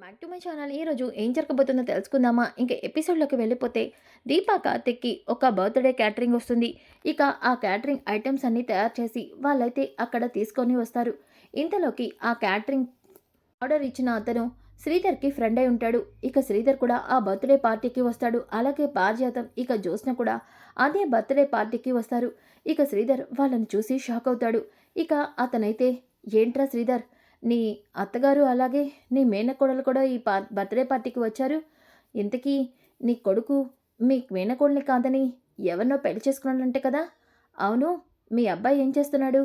Back to my channel. ఈరోజు ఏం జరగబోతుందో తెలుసుకుందామా? ఇంకా ఎపిసోడ్లోకి వెళ్ళిపోతే దీపా కార్తిక్కి ఒక బర్త్డే క్యాటరింగ్ వస్తుంది. ఇక ఆ క్యాటరింగ్ ఐటమ్స్ అన్నీ తయారు చేసి వాళ్ళైతే అక్కడ తీసుకొని వస్తారు. ఇంతలోకి ఆ క్యాటరింగ్ ఆర్డర్ ఇచ్చిన అతను శ్రీధర్కి ఫ్రెండ్ అయి ఉంటాడు. ఇక శ్రీధర్ కూడా ఆ బర్త్డే పార్టీకి వస్తాడు. అలాగే పారిజాతం ఇక జ్యోత్స్న కూడా అదే బర్త్డే పార్టీకి వస్తారు. ఇక శ్రీధర్ వాళ్ళని చూసి షాక్ అవుతాడు. ఇక అతనైతే ఏంట్రా శ్రీధర్? నీ అత్తగారు అలాగే నీ మేనకోడలు కూడా ఈ పా బర్త్డే పార్టీకి వచ్చారు. ఇంతకీ నీ కొడుకు మీ మేనకోడని కాదని ఎవరినో పెళ్ళి చేసుకున్నాడంటే కదా? అవును మీ అబ్బాయి ఏం చేస్తున్నాడు?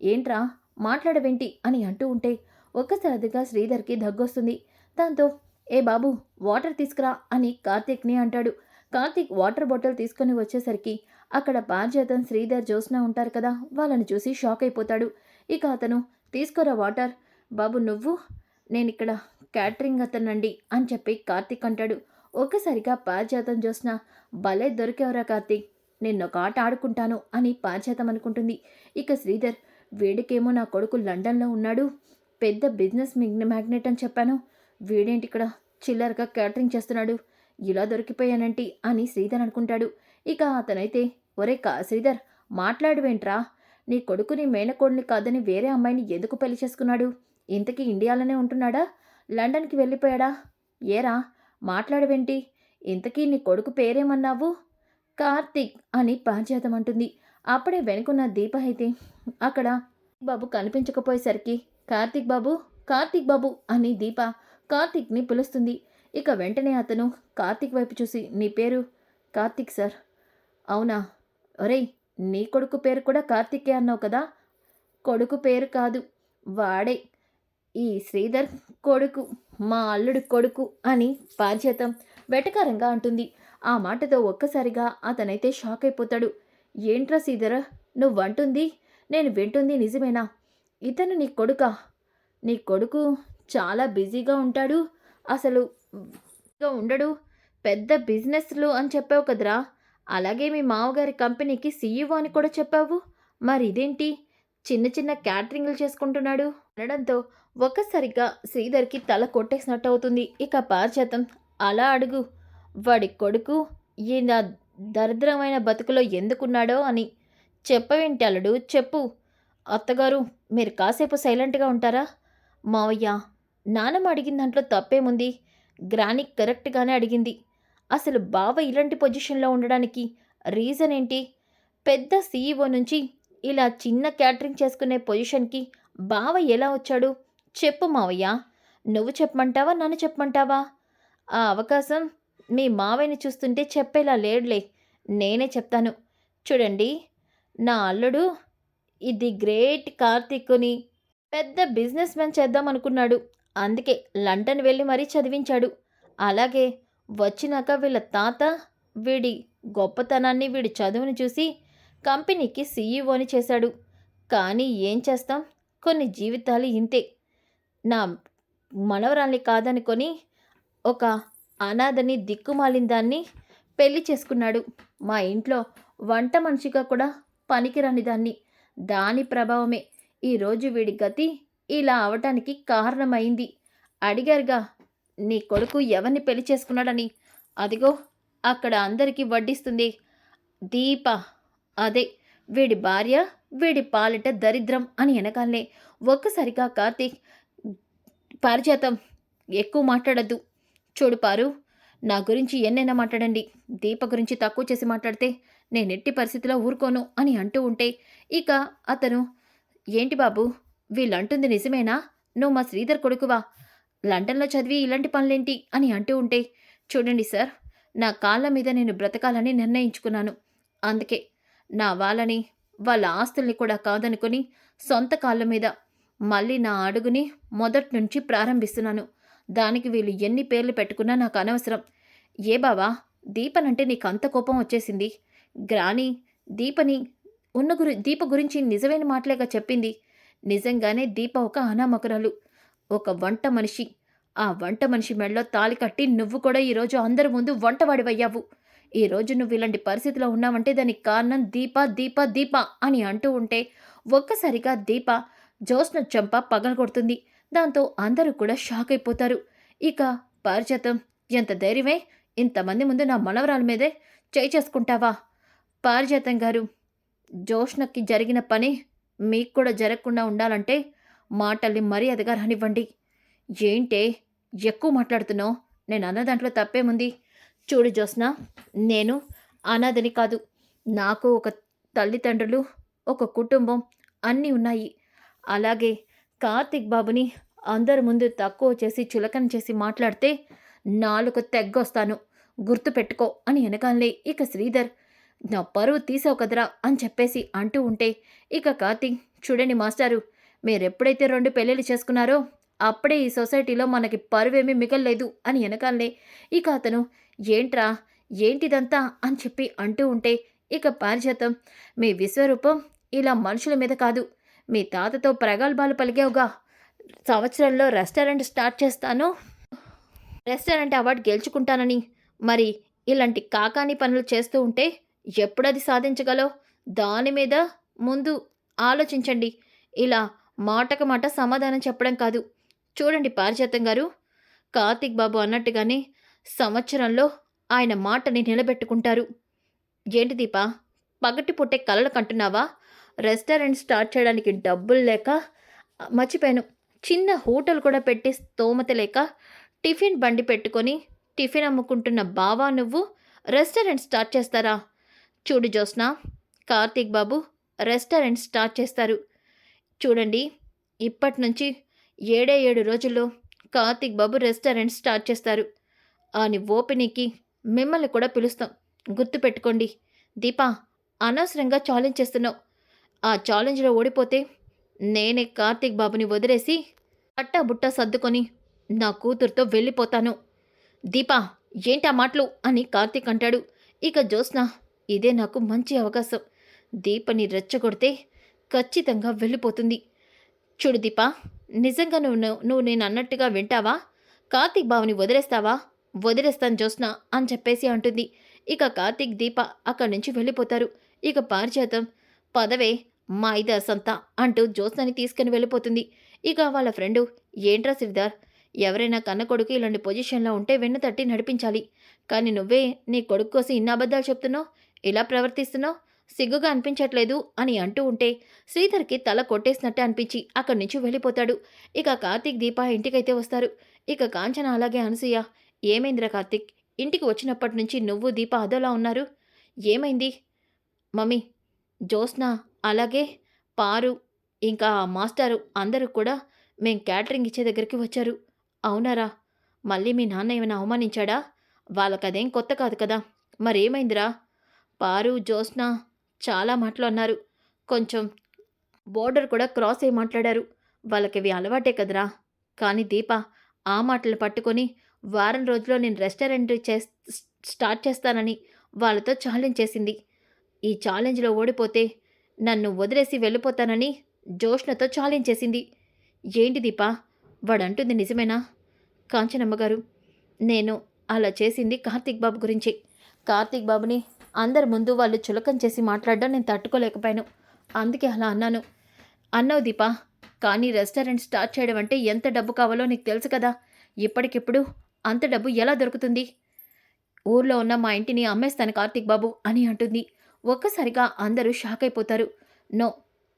ఏంట్రా మాట్లాడవేంటి అని అంటూ ఉంటే ఒక్కసారిగా శ్రీధర్కి దగ్గొస్తుంది. దాంతో ఏ బాబు వాటర్ తీసుకురా అని కార్తీక్ని అంటాడు. కార్తీక్ వాటర్ బాటిల్ తీసుకొని వచ్చేసరికి అక్కడ పారిజాతం శ్రీధర్ జ్యోత్స్న ఉంటారు కదా వాళ్ళని చూసి షాక్ అయిపోతాడు. ఇక అతను తీసుకురా వాటర్ బాబు నువ్వు? నేను ఇక్కడ క్యాటరింగ్ అతనండి అని చెప్పి కార్తీక్ అంటాడు. ఒక్కసారిగా పారిజాతం చూసిన భలే దొరికేవరా కార్తీక్ నేను ఒక ఆట ఆడుకుంటాను అని పారిజాతం అనుకుంటుంది. ఇక శ్రీధర్ వీడికేమో నా కొడుకు లండన్లో ఉన్నాడు పెద్ద బిజినెస్ మ్యాగ్నెట్ అని చెప్పాను. వీడేంటి ఇక్కడ చిల్లరగా క్యాటరింగ్ చేస్తున్నాడు? ఇలా దొరికిపోయానంటి అని శ్రీధర్ అనుకుంటాడు. ఇక అతనైతే ఒరే కా శ్రీధర్ మాట్లాడువేంట్రా? నీ కొడుకుని మేనకోడిని కాదని వేరే అమ్మాయిని ఎందుకు పెళ్ళి చేసుకున్నాడు? ఇంతకీ ఇండియాలోనే ఉంటున్నాడా? లండన్కి వెళ్ళిపోయాడా? ఏరా మాట్లాడవేంటి? ఇంతకీ నీ కొడుకు పేరేమన్నావు? కార్తీక్ అని పాంచేతం అంటుంది. అప్పుడే వెనుకున్న దీప అయితే అక్కడ బాబు కనిపించకపోయేసరికి కార్తీక్ బాబు కార్తీక్ బాబు అని దీప కార్తీక్ని పిలుస్తుంది. ఇక వెంటనే అతను కార్తీక్ వైపు చూసి నీ పేరు కార్తీక్ సార్. అవునా? ఒరేయ్ నీ కొడుకు పేరు కూడా కార్తీకే అన్నావు కదా? కొడుకు పేరు కాదు వాడే ఈ శ్రీధర్ కొడుకు మా అల్లుడు కొడుకు అని పారిజాతం వెటకారంగా అంటుంది. ఆ మాటతో ఒక్కసారిగా అతనైతే షాక్ అయిపోతాడు. ఏంట్రా శ్రీధర్ నువ్వంటుంది నేను వింటుంది నిజమేనా? ఇతను నీ కొడుకా? నీ కొడుకు చాలా బిజీగా ఉంటాడు. అసలు ఉండడు. పెద్ద బిజినెస్లు అని చెప్పావు కదరా. అలాగే మీ మామగారి కంపెనీకి సీఈఓ అని కూడా చెప్పావు. మరి ఇదేంటి చిన్న చిన్న క్యాటరింగ్లు చేసుకుంటున్నాడు. అనడంతో ఒక్కసారిగా శ్రీధర్కి తల కొట్టేసినట్టు అవుతుంది ఇక పారిచేతం అలా అడుగు. వాడి కొడుకు ఈ నా దరిద్రమైన బతుకులో ఎందుకున్నాడో అని చెప్పవేంటి అల్లుడు? చెప్పు. అత్తగారు మీరు కాసేపు సైలెంట్గా ఉంటారా? మావయ్య నానమ్మ అడిగిన దాంట్లో తప్పేముంది? గ్రాని కరెక్ట్గానే అడిగింది. అసలు బావ ఇలాంటి పొజిషన్లో ఉండడానికి రీజన్ ఏంటి పెద్ద సీఈఓ నుంచి ఇలా చిన్న క్యాటరింగ్ చేసుకునే పొజిషన్కి బావ ఎలా వచ్చాడు? చెప్పు మావయ్య. నువ్వు చెప్పమంటావా? నన్ను చెప్పమంటావా? ఆ అవకాశం మీ మావయ్యని చూస్తుంటే చెప్పేలా లేడులే. నేనే చెప్తాను. చూడండి నా అల్లుడు ఇది గ్రేట్ కార్తీక్ని పెద్ద బిజినెస్ మ్యాన్ చేద్దాం అనుకున్నాడు అందుకే లండన్ వెళ్ళి మరీ చదివించాడు. అలాగే వచ్చినాక వీళ్ళ తాత వీడి గొప్పతనాన్ని వీడి చదువుని చూసి కంపెనీకి సీఈఓని చేశాడు. కానీ ఏం చేస్తాం? కొన్ని జీవితాలు ఇంతే. నా మనవరాల్ని కాదనుకొని ఒక అనాథని దిక్కుమాలిన దాన్ని పెళ్ళి చేసుకున్నాడు. మా ఇంట్లో వంట మనిషిగా కూడా పనికిరాని దాన్ని. దాని ప్రభావమే ఈరోజు వీడి గతి ఇలా అవటానికి కారణమైంది. అడిగారుగా నీ కొడుకు ఎవరిని పెళ్ళి చేసుకున్నాడని? అదిగో అక్కడ అందరికీ వడ్డిస్తుంది. దీప అదే వీడి భార్య వీడి పాలిట దరిద్రం అని వెనకాలనే ఒక్కసారిగా కార్తీక్ పారిజాతం ఎక్కువ మాట్లాడద్దు. చూడు పారు నా గురించి ఎన్నైనా మాట్లాడండి. దీప గురించి తక్కువ చేసి మాట్లాడితే నేను ఎట్టి పరిస్థితిలో ఊరుకోను అని అంటూ ఉంటే ఇక అతను ఏంటి బాబు వీళ్ళంటుంది నిజమేనా? నువ్వు మా శ్రీధర్ కొడుకువా? లండన్లో చదివి ఇలాంటి పనులేంటి? అని అంటూ ఉంటే చూడండి సార్ నా కాళ్ళ మీద నేను బ్రతకాలని నిర్ణయించుకున్నాను. అందుకే నా వాళ్ళని వాళ్ళ ఆస్తుల్ని కూడా కాదనుకొని సొంత కాళ్ళ మీద మళ్ళీ నా అడుగుని మొదటి నుంచి ప్రారంభిస్తున్నాను. దానికి వీళ్ళు ఎన్ని పేర్లు పెట్టుకున్నా నాకు అనవసరం. ఏ బావా దీపనంటే నీకు అంత కోపం వచ్చేసింది. గ్రాని దీపని ఉన్న గురి దీప గురించి నిజమైన మాటలేగా చెప్పింది. నిజంగానే దీప ఒక అనామకురాలు. ఒక వంట మనిషి. ఆ వంట మనిషి మెడలో తాలి కట్టి నువ్వు కూడా ఈరోజు అందరి ముందు వంటవాడివయ్యావు. ఈరోజు నువ్వు ఇలాంటి పరిస్థితిలో ఉన్నావంటే దానికి కారణం దీప దీప దీప అని అంటూ ఉంటే ఒక్కసారిగా దీప జోస్న చెంప పగలగొడుతుంది. దాంతో అందరూ కూడా షాక్ అయిపోతారు. ఇక పారిజాతం ఎంత ధైర్యమే! ఇంతమంది ముందు నా మనవరాల మీదే చేయి చేసుకుంటావా? పారిజాతం గారు జోష్నకి జరిగిన పని మీకు కూడా జరగకుండా ఉండాలంటే మాటల్ని మర్యాదగా రానివ్వండి. ఏంటే? ఎక్కువ మాట్లాడుతున్నావు? నేను అన్న దాంట్లో తప్పేముంది? చూడు జ్యోత్స్న నేను అనాథని కాదు. నాకు ఒక తల్లిదండ్రులు ఒక కుటుంబం అన్నీ ఉన్నాయి. అలాగే కార్తిక్ బాబుని అందరి ముందు తక్కువ చేసి చులకన చేసి మాట్లాడితే నాలుగు తెగ్గొస్తాను. గుర్తుపెట్టుకో అని వెనకాలే ఇక శ్రీధర్ నా పరువు తీసావు కదరా అని చెప్పేసి అంటూ ఉంటే ఇక కార్తీక్ చూడండి మాస్టారు మీరెప్పుడైతే రెండు పెళ్ళిళ్ళు చేసుకున్నారో అప్పుడే ఈ సొసైటీలో మనకి పరువేమీ మిగల్లేదు అని వెనకాలనే ఇక అతను ఏంట్రా? ఏంటిదంతా? అని చెప్పి అంటూ ఉంటే ఇక పారిజాతం. మీ విశ్వరూపం ఇలా మనుషుల మీద కాదు. మీ తాతతో ప్రగల్భాలు పలిగావుగా. సంవత్సరంలో రెస్టారెంట్ స్టార్ట్ చేస్తాను. రెస్టారెంట్ అవార్డు గెలుచుకుంటానని. మరి ఇలాంటి కాకాని పనులు చేస్తూ ఉంటే ఎప్పుడది సాధించగలో? దాని మీద ముందు ఆలోచించండి. ఇలా మాటకు మాట సమాధానం చెప్పడం కాదు. చూడండి పారిజాతం గారు. కార్తీక్ బాబు అన్నట్టుగానే సంవత్సరంలో ఆయన మాటని నిలబెట్టుకుంటారు. ఏంటి దీపా? పగటి పుట్టే కలలు కంటున్నావా? రెస్టారెంట్ స్టార్ట్ చేయడానికి డబ్బులు లేక మర్చిపోయాను. చిన్న హోటల్ కూడా పెట్టి స్తోమత లేక టిఫిన్ బండి పెట్టుకొని టిఫిన్ అమ్ముకుంటున్న బావా నువ్వు రెస్టారెంట్ స్టార్ట్ చేస్తారా? చూడు జోస్నా కార్తీక్ బాబు రెస్టారెంట్ స్టార్ట్ చేస్తారు. చూడండి ఇప్పటి నుంచి ఏడే ఏడు రోజుల్లో కార్తీక్ బాబు రెస్టారెంట్ స్టార్ట్ చేస్తారు. అని ఓపెనింగ్కి మిమ్మల్ని కూడా పిలుస్తాం. గుర్తుపెట్టుకోండి. దీపా అనవసరంగా ఛాలెంజ్ చేస్తున్నావు. ఆ ఛాలెంజ్లో ఓడిపోతే నేనే కార్తీక్ బాబుని వదిలేసి అట్టాబుట్ట సర్దుకొని నా కూతురుతో వెళ్ళిపోతాను. దీపా ఏంటా మాటలు? అని కార్తీక్ అంటాడు. ఇక జ్యోత్స్న ఇదే నాకు మంచి అవకాశం. దీపని రెచ్చగొడితే ఖచ్చితంగా వెళ్ళిపోతుంది. చూడు దీపా నిజంగా నువ్వు నువ్వు నేను అన్నట్టుగా వింటావా? కార్తీక్ బావని వదిలేస్తావా? వదిలేస్తాను జ్యోత్స్న అని చెప్పేసి అంటుంది. ఇక కార్తీక్ దీప అక్కడి నుంచి వెళ్ళిపోతారు. ఇక పారిజాతం పదవే మా ఇది సంత అంటూ జ్యోత్స్నని తీసుకుని వెళ్ళిపోతుంది. ఇక వాళ్ళ ఫ్రెండు ఏంట్రా శ్రీధర్ ఎవరైనా కన్న కొడుకు ఇలాంటి పొజిషన్లో ఉంటే వెన్ను తట్టి నడిపించాలి. కానీ నువ్వే నీ కొడుకు కోసం ఇన్ని అబద్ధాలు చెప్తున్నావు? ఇలా ప్రవర్తిస్తున్నావు? సిగ్గుగా అనిపించట్లేదు అని అంటూ ఉంటే శ్రీధర్కి తల కొట్టేసినట్టే అనిపించి అక్కడి నుంచి వెళ్ళిపోతాడు. ఇక కార్తీక్ దీప ఇంటికైతే వస్తారు. ఇక కాంచన అలాగే అనసూయ. ఏమైందిరా కార్తీక్? ఇంటికి వచ్చినప్పటి నుంచి నువ్వు దీప అదోలా ఉన్నారు. ఏమైంది? మమ్మీ జ్యోత్స్న అలాగే పారు ఇంకా మాస్టారు అందరూ కూడా మేం క్యాటరింగ్ ఇచ్చే దగ్గరికి వచ్చారు. అవునారా? మళ్ళీ మీ నాన్న ఏమైనా అవమానించాడా? వాళ్ళకదేం కొత్త కాదు కదా. మరేమైందిరా? పారు జ్యోత్స్న చాలా మాటలు అన్నారు. కొంచెం బోర్డర్ కూడా క్రాస్ అయ్యి మాట్లాడారు. వాళ్ళకి ఇవి అలవాటే కదరా. కానీ దీప ఆ మాటలు పట్టుకొని వారం రోజుల్లో నేను రెస్టారెంట్ చే స్టార్ట్ చేస్తానని వాళ్ళతో ఛాలెంజ్ చేసింది. ఈ ఛాలెంజ్లో ఓడిపోతే నన్ను వదిలేసి వెళ్ళిపోతానని జోష్ణతో ఛాలెంజ్ చేసింది. ఏంటి దీపా? వాడంటుంది నిజమేనా? కాంచనమ్మ గారు నేను అలా చేసింది కార్తీక్ బాబు గురించి. కార్తీక్ బాబుని అందరి ముందు వాళ్ళు చులకం చేసి మాట్లాడడం నేను తట్టుకోలేకపోయాను. అందుకే అలా అన్నాను. అన్నావు దీపా కానీ రెస్టారెంట్ స్టార్ట్ చేయడం అంటే ఎంత డబ్బు కావాలో నీకు తెలుసు కదా. ఇప్పటికిప్పుడు అంత డబ్బు ఎలా దొరుకుతుంది? ఊర్లో ఉన్న మా ఇంటిని అమ్మేస్తాను కార్తీక్ బాబు అని అంటుంది. ఒక్కసారిగా అందరూ షాక్ అయిపోతారు. నో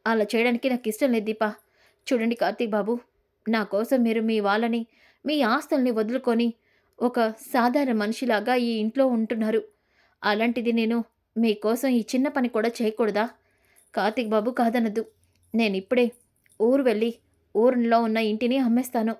అలా చేయడానికి నాకు ఇష్టం లేదు దీపా. చూడండి కార్తీక్ బాబు నా కోసం మీరు మీ వాళ్ళని మీ ఆస్తుల్ని వదులుకొని ఒక సాధారణ మనిషిలాగా ఈ ఇంట్లో ఉంటున్నారు. అలాంటిది నేను మీకోసం ఈ చిన్న పని కూడా చేయకూడదా? కార్తీక్ బాబు కాదనద్దు. నేను ఇప్పుడే ఊరు వెళ్ళి ఊరిలో ఉన్న ఇంటిని అమ్మేస్తాను.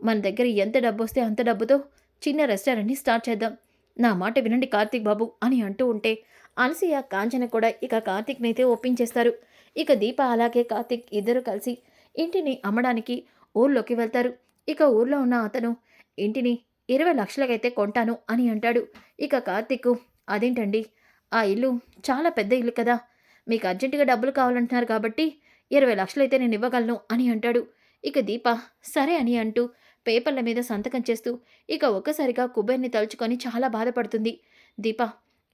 మన దగ్గర ఎంత డబ్బు వస్తే అంత డబ్బుతో చిన్న రెస్టారెంట్ని స్టార్ట్ చేద్దాం. నా మాట వినండి కార్తీక్ బాబు అని అంటూ ఉంటే అలసియ కాంచన కూడా ఇక కార్తిక్నైతే ఒప్పించేస్తారు. ఇక దీప అలాగే కార్తీక్ ఇద్దరు కలిసి ఇంటిని అమ్మడానికి ఊర్లోకి వెళ్తారు. ఇక ఊర్లో ఉన్న అతను ఇంటిని ఇరవై లక్షలకైతే కొంటాను అని అంటాడు. ఇక కార్తీక్ అదేంటండి? ఆ ఇల్లు చాలా పెద్ద ఇల్లు కదా. మీకు అర్జెంటుగా డబ్బులు కావాలంటున్నారు కాబట్టి ఇరవై లక్షలు అయితే నేను ఇవ్వగలను అని అంటాడు. ఇక దీప సరే అని అంటూ పేపర్ల మీద సంతకం చేస్తూ ఇక ఒక్కసారిగా కుబేర్ని తలుచుకొని చాలా బాధపడుతుంది. దీప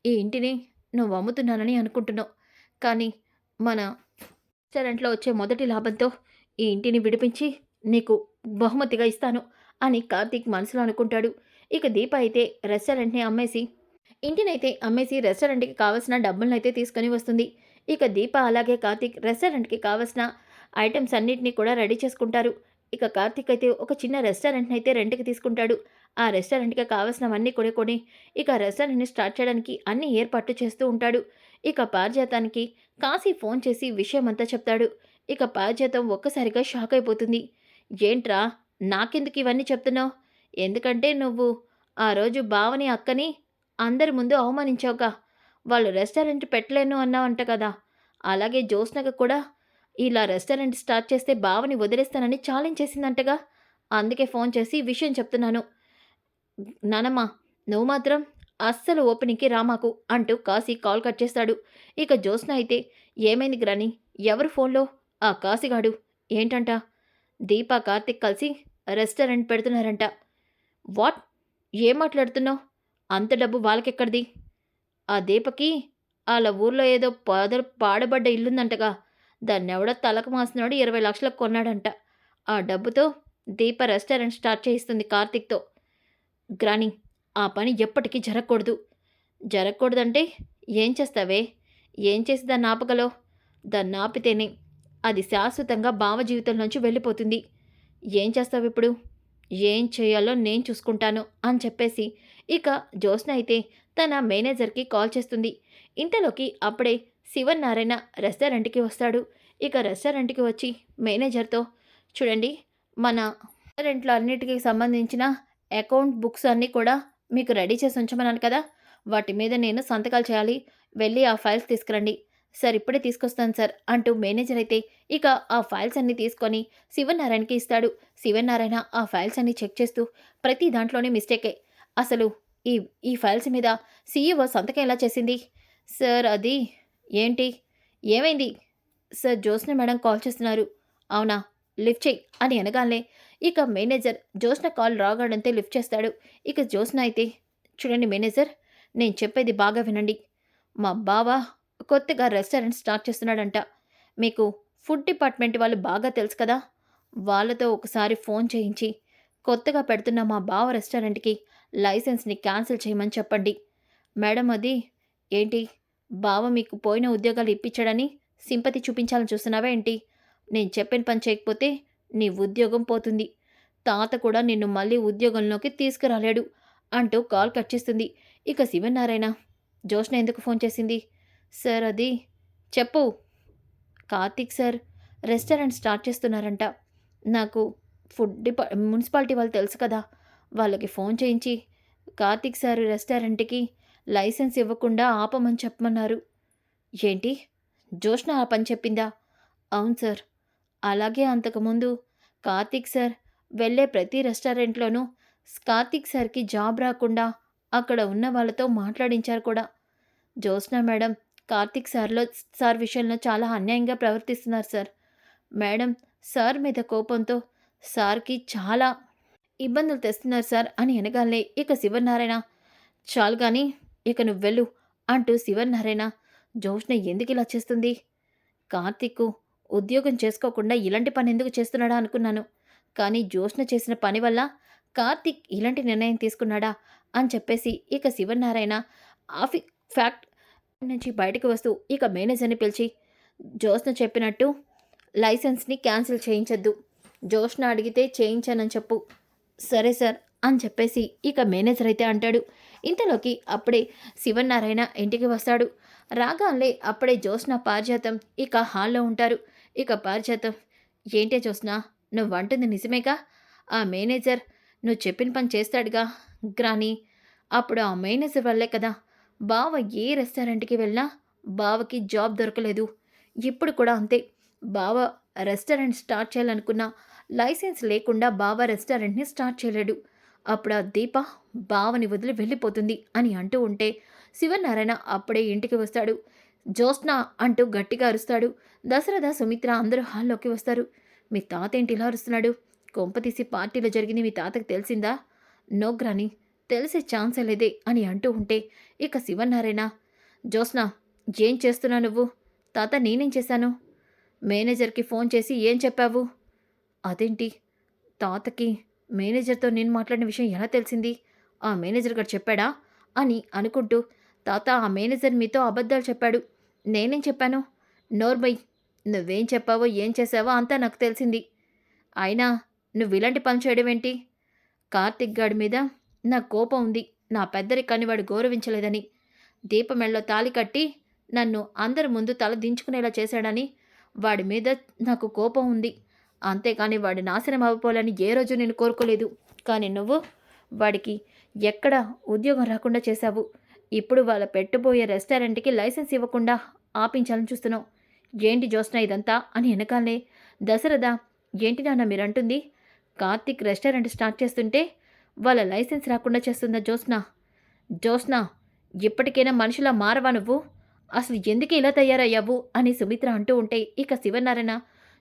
ఈ ఇంటిని నువ్వు అమ్ముతున్నానని అనుకుంటున్నావు. కానీ మన రెస్టారెంట్లో వచ్చే మొదటి లాభంతో ఈ ఇంటిని విడిపించి నీకు బహుమతిగా ఇస్తాను అని కార్తీక్ మనసులో అనుకుంటాడు. ఇక దీప అయితే రెస్టారెంట్ని అమ్మేసి ఇంటినైతే అమ్మేసి రెస్టారెంట్కి కావాల్సిన డబ్బులనైతే తీసుకొని వస్తుంది. ఇక దీప అలాగే కార్తీక్ రెస్టారెంట్కి కావాల్సిన ఐటమ్స్ అన్నిటినీ కూడా రెడీ చేసుకుంటారు. ఇక కార్తీక్ అయితే ఒక చిన్న రెస్టారెంట్ని అయితే రెంట్కి తీసుకుంటాడు. ఆ రెస్టారెంట్కి కావాల్సినవన్నీ కూడా కొని ఇక రెస్టారెంట్ని స్టార్ట్ చేయడానికి అన్ని ఏర్పాట్లు చేస్తూ ఉంటాడు. ఇక పారిజాతానికి కాశీ ఫోన్ చేసి విషయం అంతా చెప్తాడు. ఇక పారిజాతం ఒక్కసారిగా షాక్ అయిపోతుంది. ఏంట్రా నాకెందుకు ఇవన్నీ చెప్తున్నావు? ఎందుకంటే నువ్వు ఆ రోజు బావని అక్కని అందరి ముందు అవమానించావుగా. వాళ్ళు రెస్టారెంట్ పెట్టలేను అన్నావంట కదా. అలాగే జ్యోత్స్నకు కూడా ఇలా రెస్టారెంట్ స్టార్ట్ చేస్తే బావని వదిలేస్తానని ఛాలెంజ్ చేసిందంటగా. అందుకే ఫోన్ చేసి విషయం చెప్తున్నాను. నానమ్మ నువ్వు మాత్రం అస్సలు ఓపెనింగ్కి రామాకు అంటూ కాశీ కాల్ కట్ చేస్తాడు. ఇక జ్యోత్స్న అయితే ఏమైంది గ్రాని? ఎవరు ఫోన్లో? ఆ కాశీగాడు. ఏంటంట? దీపా కార్తిక్ కలిసి రెస్టారెంట్ పెడుతున్నారంట. వాట్? ఏం మాట్లాడుతున్నావు? అంత డబ్బు వాళ్ళకెక్కడిది? ఆ దీపకి వాళ్ళ ఊర్లో ఏదో పాద పాడబడ్డ ఇల్లుందంటగా. దాన్ని ఎవడో తలకు మాసినాడు ఇరవై లక్షలకు కొన్నాడంట. ఆ డబ్బుతో దీప రెస్టారెంట్ స్టార్ట్ చేయిస్తుంది కార్తిక్తో. గ్రాని ఆ పని ఎప్పటికీ జరగకూడదు. జరగకూడదంటే ఏం చేస్తావే? ఏం చేసి దాన్ని ఆపగలో దాన్ని ఆపితేనే అది శాశ్వతంగా భావ జీవితం నుంచి వెళ్ళిపోతుంది. ఏం చేస్తావు ఇప్పుడు? ఏం చేయాలో నేను చూసుకుంటాను అని చెప్పేసి ఇక జ్యోత్స్న అయితే తన మేనేజర్కి కాల్ చేస్తుంది. ఇంతలోకి అప్పుడే శివనారాయణ రెస్టారెంట్కి వస్తాడు. ఇక రెస్టారెంట్కి వచ్చి మేనేజర్తో చూడండి మన రెస్టారెంట్లో అన్నిటికీ సంబంధించిన అకౌంట్ బుక్స్ అన్నీ కూడా మీకు రెడీ చేసి ఉంచమన్నాను కదా! వాటి మీద నేను సంతకాలు చేయాలి. వెళ్ళి ఆ ఫైల్స్ తీసుకురండి. సార్ ఇప్పుడే తీసుకొస్తాను సార్ అంటూ మేనేజర్ అయితే ఇక ఆ ఫైల్స్ అన్నీ తీసుకొని శివనారాయణకి ఇస్తాడు. శివనారాయణ ఆ ఫైల్స్ అన్నీ చెక్ చేస్తూ ప్రతి దాంట్లోనే మిస్టేకే. అసలు ఈ ఈ ఫైల్స్ మీద సీఈఓ సంతకం ఎలా చేసింది? సార్ అది ఏంటి? ఏమైంది? సార్ జ్యోత్స్న మేడం కాల్ చేస్తున్నారు. అవునా? లిఫ్ట్ చెయ్యి అని అనగానే ఇక మేనేజర్ జ్యోత్స్న కాల్ రాగాడంతే లిఫ్ట్ చేస్తాడు. ఇక జ్యోత్స్న అయితే చూడండి మేనేజర్ నేను చెప్పేది బాగా వినండి. మా బావ కొత్తగా రెస్టారెంట్ స్టార్ట్ చేస్తున్నాడంట. మీకు ఫుడ్ డిపార్ట్మెంట్ వాళ్ళు బాగా తెలుసు కదా? వాళ్ళతో ఒకసారి ఫోన్ చేయించి కొత్తగా పెడుతున్న మా బావ రెస్టారెంట్కి లైసెన్స్ని క్యాన్సిల్ చేయమని చెప్పండి. మేడం అది ఏంటి? బావ మీకు పోయిన ఉద్యోగాలు ఇప్పించాడని సింపతి చూపించాలని చూస్తున్నావా ఏంటి? నేను చెప్పిన పని చేయకపోతే నీ ఉద్యోగం పోతుంది. తాత కూడా నిన్ను మళ్ళీ ఉద్యోగంలోకి తీసుకురాలేడు అంటూ కాల్ కట్ చేస్తుంది. ఇక శివనారాయణ జోష్న ఎందుకు ఫోన్ చేసింది? సార్ అది చెప్పు. కార్తీక్ సార్ రెస్టారెంట్ స్టార్ట్ చేస్తున్నారంట. నాకు ఫుడ్ డిపా మున్సిపాలిటీ వాళ్ళు తెలుసు కదా. వాళ్ళకి ఫోన్ చేయించి కార్తీక్ సార్ రెస్టారెంట్కి లైసెన్స్ ఇవ్వకుండా ఆపమని చెప్పమన్నారు. ఏంటి? జోష్న ఆ పని చెప్పిందా? అవును సార్. అలాగే అంతకుముందు కార్తీక్ సార్ వెళ్ళే ప్రతి రెస్టారెంట్లోనూ కార్తీక్ సార్కి జాబ్ రాకుండా అక్కడ ఉన్న వాళ్ళతో మాట్లాడించారు కూడా. జ్యోత్స్న మేడం కార్తీక్ సార్లో సార్ విషయంలో చాలా అన్యాయంగా ప్రవర్తిస్తున్నారు సార్. మేడం సార్ మీద కోపంతో సార్కి చాలా ఇబ్బందులు తెస్తున్నారు సార్ అని అనగానే ఇక శివనారాయణ చాలు కానీ ఇక నువ్వు వెళ్ళు అంటూ శివనారాయణ జోష్ణ ఎందుకు ఇలా చేస్తుంది? కార్తీక్ ఉద్యోగం చేసుకోకుండా ఇలాంటి పని ఎందుకు చేస్తున్నాడా అనుకున్నాను. కానీ జోష్ణ చేసిన పని వల్ల కార్తీక్ ఇలాంటి నిర్ణయం తీసుకున్నాడా అని చెప్పేసి ఇక శివనారాయణ ఆఫీ ఫ్యాక్ట్ నుంచి బయటకు వస్తూ ఇక మేనేజర్ని పిలిచి జోష్న చెప్పినట్టు లైసెన్స్ని క్యాన్సిల్ చేయించద్దు. జోష్న అడిగితే చేయించానని చెప్పు. సరే సార్ అని చెప్పేసి ఇక మేనేజర్ అయితే అంటాడు. ఇంతలోకి అప్పుడే శివనారాయణ ఇంటికి వస్తాడు. రాగానే అప్పుడే జ్యోత్స్న పారిజాతం ఇక హాల్లో ఉంటారు. ఇక పారిజాతం ఏంటే జ్యోత్స్న నువ్వు అంటుంది నిజమేగా? ఆ మేనేజర్ నువ్వు చెప్పిన పని చేస్తాడుగా గ్రాని. అప్పుడు ఆ మేనేజర్ వల్లే కదా. బావ ఏ రెస్టారెంట్కి వెళ్ళినా బావకి జాబ్ దొరకలేదు. ఇప్పుడు కూడా అంతే. బావ రెస్టారెంట్ స్టార్ట్ చేయాలనుకున్నా లైసెన్స్ లేకుండా బావ రెస్టారెంట్ని స్టార్ట్ చేయలేడు. అప్పుడు ఆ దీప బావని వదిలి వెళ్ళిపోతుంది అని అంటూ ఉంటే శివనారాయణ అప్పుడే ఇంటికి వస్తాడు. జ్యోత్స్న అంటూ గట్టిగా అరుస్తాడు. దశరథ సుమిత్ర అందరూ హాల్లోకి వస్తారు. మీ తాత ఏంటి ఇలా అరుస్తున్నాడు? కొంపతీసి పార్టీలో జరిగింది మీ తాతకు తెలిసిందా? నోగ్రాని తెలిసే ఛాన్సే లేదే అని అంటూ ఉంటే ఇక శివనారాయణ జ్యోత్స్న ఏం చేస్తున్నావు నువ్వు? తాత నేనేం చేశాను? మేనేజర్కి ఫోన్ చేసి ఏం చెప్పావు? అదేంటి? తాతకి మేనేజర్తో నేను మాట్లాడిన విషయం ఎలా తెలిసింది? ఆ మేనేజర్ గారు చెప్పాడా? అని అనుకుంటూ తాత ఆ మేనేజర్ మీతో అబద్ధాలు చెప్పాడు. నేనేం చెప్పాను? నోర్బై నువ్వేం చెప్పావో ఏం చేసావో అంతా నాకు తెలిసింది. అయినా నువ్వు ఇలాంటి పని చేయడం ఏంటి? కార్తిక్ గాడి మీద నా కోపం ఉంది. నా పెద్దరికాన్ని వాడు గౌరవించలేదని. దీపమెళ్ళలో తాలి కట్టి నన్ను అందరి ముందు తల దించుకునేలా చేశాడని వాడి మీద నాకు కోపం ఉంది. అంతేకాని వాడి నాశనం అవ్వపోవాలని ఏ రోజు నేను కోరుకోలేదు. కానీ నువ్వు వాడికి ఎక్కడ ఉద్యోగం రాకుండా చేశావు. ఇప్పుడు వాళ్ళ పెట్టబోయే రెస్టారెంట్కి లైసెన్స్ ఇవ్వకుండా ఆపించాలని చూస్తున్నావు. ఏంటి జోస్న ఇదంతా? అని వెనకాలనే. దశరథ ఏంటి నాన్న మీరంటుంది? కార్తిక్ రెస్టారెంట్ స్టార్ట్ చేస్తుంటే వాళ్ళ లైసెన్స్ రాకుండా చేస్తుందా జోస్న జోస్న ఇప్పటికైనా మనుషులా మారవా నువ్వు? అసలు ఎందుకు ఇలా తయారయ్యావు? అని సుమిత్ర అంటూ ఉంటే ఇక శివనారాయణ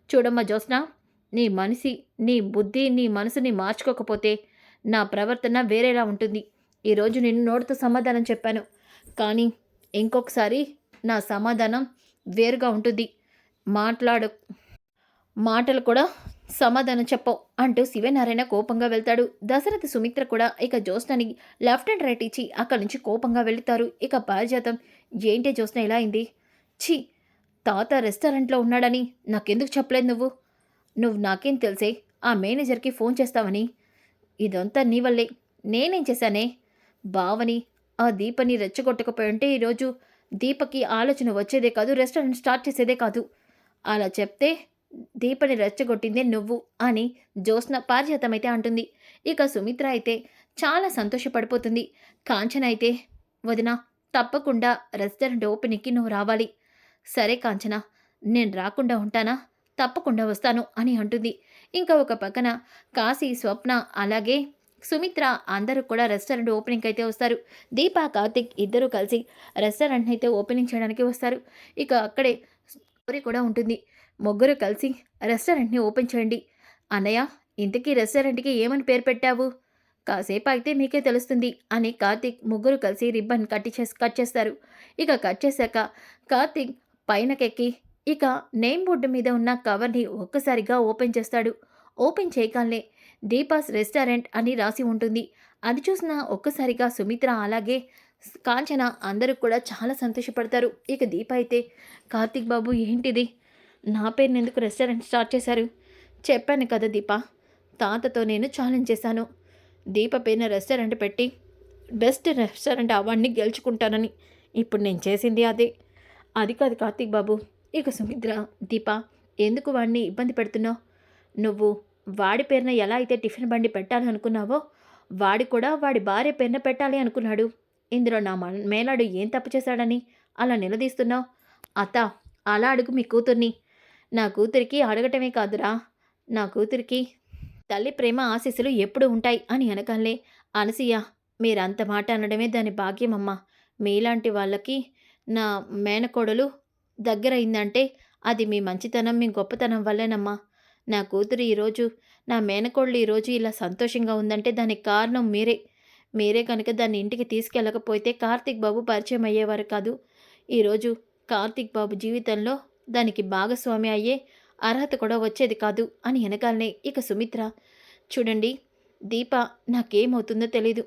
చూడమ్మా జోస్నా నీ మనిషి నీ బుద్ధి నీ మనసుని మార్చుకోకపోతే నా ప్రవర్తన వేరేలా ఉంటుంది. ఈరోజు నేను నోటితో సమాధానం చెప్పాను. కానీ ఇంకొకసారి నా సమాధానం వేరుగా ఉంటుంది. మాట్లాడు మాటలు కూడా సమాధానం చెప్పవు అంటూ శివనారాయణ కోపంగా వెళ్తాడు. దశరథ సుమిత్ర కూడా ఇక జ్యోత్స్నని లెఫ్ట్ అండ్ రైట్ ఇచ్చి అక్కడి నుంచి కోపంగా వెళుతారు. ఇక పారిజాతం ఏంటి జ్యోత్స్న ఇలా అయింది? ఛీ తాత రెస్టారెంట్లో ఉన్నాడని నాకెందుకు చెప్పలేదు నువ్వు? నువ్వు నాకేం తెలిసే? ఆ మేనేజర్కి ఫోన్ చేస్తావని. ఇదంతా నీ వల్లే. నేనేం చేశానే? బావని ఆ దీపని రెచ్చగొట్టకపోయింటే ఈరోజు దీపకి ఆలోచన వచ్చేదే కాదు రెస్టారెంట్ స్టార్ట్ చేసేదే కాదు. అలా చెప్తే దీపని రెచ్చగొట్టిందే నువ్వు అని జ్యోత్స్న పారిజాతమైతే అంటుంది. ఇక సుమిత్ర అయితే చాలా సంతోషపడిపోతుంది. కాంచన అయితే వదిన తప్పకుండా రెస్టారెంట్ ఓపెనింగ్కి నువ్వు రావాలి. సరే కాంచన నేను రాకుండా ఉంటానా? తప్పకుండా వస్తాను అని అంటుంది. ఇంకా ఒక పక్కన కాశీ స్వప్న అలాగే సుమిత్ర అందరూ కూడా రెస్టారెంట్ ఓపెనింగ్ అయితే వస్తారు. దీప కార్తిక్ ఇద్దరూ కలిసి రెస్టారెంట్ అయితే ఓపెనింగ్ చేయడానికి వస్తారు. ఇక అక్కడే స్టోరీ కూడా ఉంటుంది. ముగ్గురు కలిసి రెస్టారెంట్ని ఓపెన్ చేయండి. అన్నయ్య ఇంతకీ రెస్టారెంట్కి ఏమని పేరు పెట్టావు? కాసేపు అయితే మీకే తెలుస్తుంది అని కార్తీక్ ముగ్గురు కలిసి రిబ్బన్ కట్టి చేసి కట్ చేస్తారు. ఇక కట్ చేశాక కార్తీక్ పైనకెక్కి ఇక నేమ్ బోర్డు మీద ఉన్న కవర్ని ఒక్కసారిగా ఓపెన్ చేస్తాడు. ఓపెన్ చేయగానే దీపాస్ రెస్టారెంట్ అని రాసి ఉంటుంది. అది చూసిన ఒక్కసారిగా సుమిత్ర అలాగే కాంచన అందరూ కూడా చాలా సంతోషపడతారు. ఇక దీప అయితే కార్తీక్ బాబు ఏంటిది? నా పేరుని ఎందుకు రెస్టారెంట్ స్టార్ట్ చేశారు? చెప్పాను కదా దీప. తాతతో నేను ఛాలెంజ్ చేశాను. దీప పేరున రెస్టారెంట్ పెట్టి బెస్ట్ రెస్టారెంట్ అవన్నీ గెలుచుకుంటానని. ఇప్పుడు నేను చేసింది అదే. అది కాదు కార్తీక్ బాబు. ఇక సుమిత్ర దీప ఎందుకు వాడిని ఇబ్బంది పెడుతున్నావు? నువ్వు వాడి పేరున ఎలా అయితే టిఫిన్ బండి పెట్టాలనుకున్నావో వాడి కూడా వాడి భార్య పేరున పెట్టాలి అనుకున్నాడు. ఇందులో నా మన- మేలాడు ఏం తప్పు చేశాడని అలా నిలదీస్తున్నావు? అత్త అలా అడుగు మీ కూతుర్ని. నా కూతురికి అడగటమే కాదురా. నా కూతురికి తల్లి ప్రేమ ఆశీస్సులు ఎప్పుడు ఉంటాయి అని అనగానే అనసూయ మీరంత మాట అనడమే దాని భాగ్యమమ్మ మీలాంటి వాళ్ళకి నా మేనకోడలు దగ్గరైందంటే అది మీ మంచితనం మీ గొప్పతనం వల్లేనమ్మా. నా కూతురు ఈరోజు నా మేనకోళ్ళు ఈరోజు ఇలా సంతోషంగా ఉందంటే దానికి కారణం మీరే. మీరే కనుక దాన్ని ఇంటికి తీసుకెళ్ళకపోతే కార్తీక్ బాబు పరిచయం అయ్యేవారు కాదు. ఈరోజు కార్తీక్ బాబు జీవితంలో దానికి భాగస్వామి అయ్యే అర్హత కూడా వచ్చేది కాదు అని వెనకాలనే ఇక సుమిత్ర. చూడండి దీప నాకేమవుతుందో తెలీదు.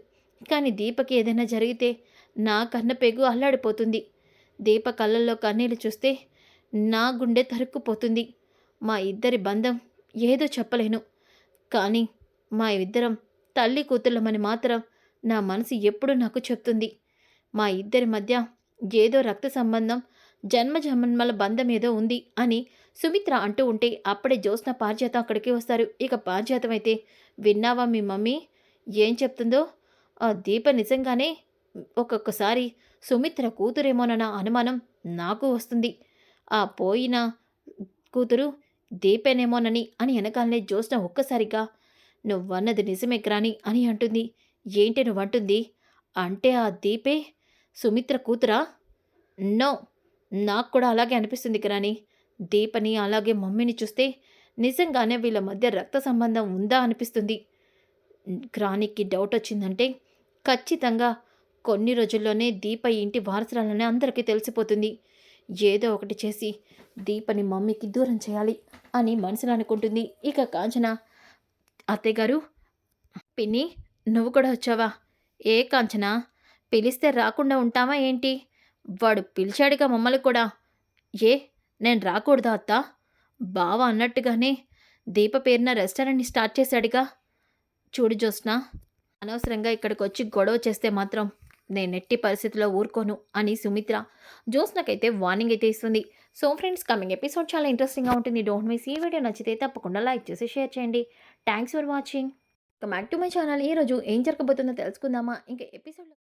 కానీ దీపకి ఏదైనా జరిగితే నా కన్న పెగు అల్లాడిపోతుంది. దీప కళ్ళల్లో కన్నీళ్ళు చూస్తే నా గుండె తరుక్కుపోతుంది. మా ఇద్దరి బంధం ఏదో చెప్పలేను. కానీ మా ఇద్దరం తల్లి కూతుళ్ళమని మాత్రం నా మనసు ఎప్పుడూ నాకు చెప్తుంది. మా ఇద్దరి మధ్య ఏదో రక్త సంబంధం జన్మ జన్మల బంధం ఏదో ఉంది అని సుమిత్ర అంటూ ఉంటే అప్పుడే జ్యోత్స్న పారిజాతం అక్కడికి వస్తారు. ఇక పారిజాతం అయితే విన్నావా మీ మమ్మీ? ఏం చెప్తుందో? ఆ దీప నిజంగానే ఒక్కొక్కసారి సుమిత్ర కూతురేమోనన్న అనుమానం నాకు వస్తుంది. ఆ పోయిన కూతురు దీపేనేమోనని అని వెనకాలనే జ్యోత్స్న ఒక్కసారిగా నువ్వన్నది నిజమే గ్రాని అని అంటుంది. ఏంటి నువ్వంటుంది? అంటే ఆ దీపే సుమిత్ర కూతురా? నో నాకు కూడా అలాగే అనిపిస్తుంది గ్రాని దీపని అలాగే మమ్మీని చూస్తే నిజంగానే వీళ్ళ మధ్య రక్త సంబంధం ఉందా అనిపిస్తుంది. గ్రానికి డౌట్ వచ్చిందంటే ఖచ్చితంగా కొన్ని రోజుల్లోనే దీప ఇంటి వారసురాలని అందరికీ తెలిసిపోతుంది. ఏదో ఒకటి చేసి దీపని మమ్మీకి దూరం చేయాలి అని మనసులో అనుకుంటుంది. ఇక కాంచన అత్తయ్య గారు పిన్ని నువ్వు కూడా వచ్చావా? ఏ కాంచన పిలిస్తే రాకుండా ఉంటావా ఏంటి? వాడు పిలిచాడుగా మమ్మల్ని కూడా. ఏ నేను రాకూడదా అత్త? బావ అన్నట్టుగానే దీప పేరున రెస్టారెంట్ని స్టార్ట్ చేశాడుగా. చూడు జోస్నా అనవసరంగా ఇక్కడికి వచ్చి గొడవ చేస్తే మాత్రం నేను నెట్టి పరిస్థితిలో ఊరుకోను అని సుమిత్ర జోస్నకైతే వార్నింగ్ అయితే ఇస్తుంది. సో ఫ్రెండ్స్ కమింగ్ ఎపిసోడ్ చాలా ఇంట్రెస్టింగ్గా ఉంటుంది. డోంట్ మిస్ ఈ వీడియో నచ్చితే తప్పకుండా లైక్ చేసి షేర్ చేయండి. Thanks for watching back to my channel ఈరోజు ఏం జరగబోతుందో తెలుసుకుందామా? ఇంకా ఎపిసోడ్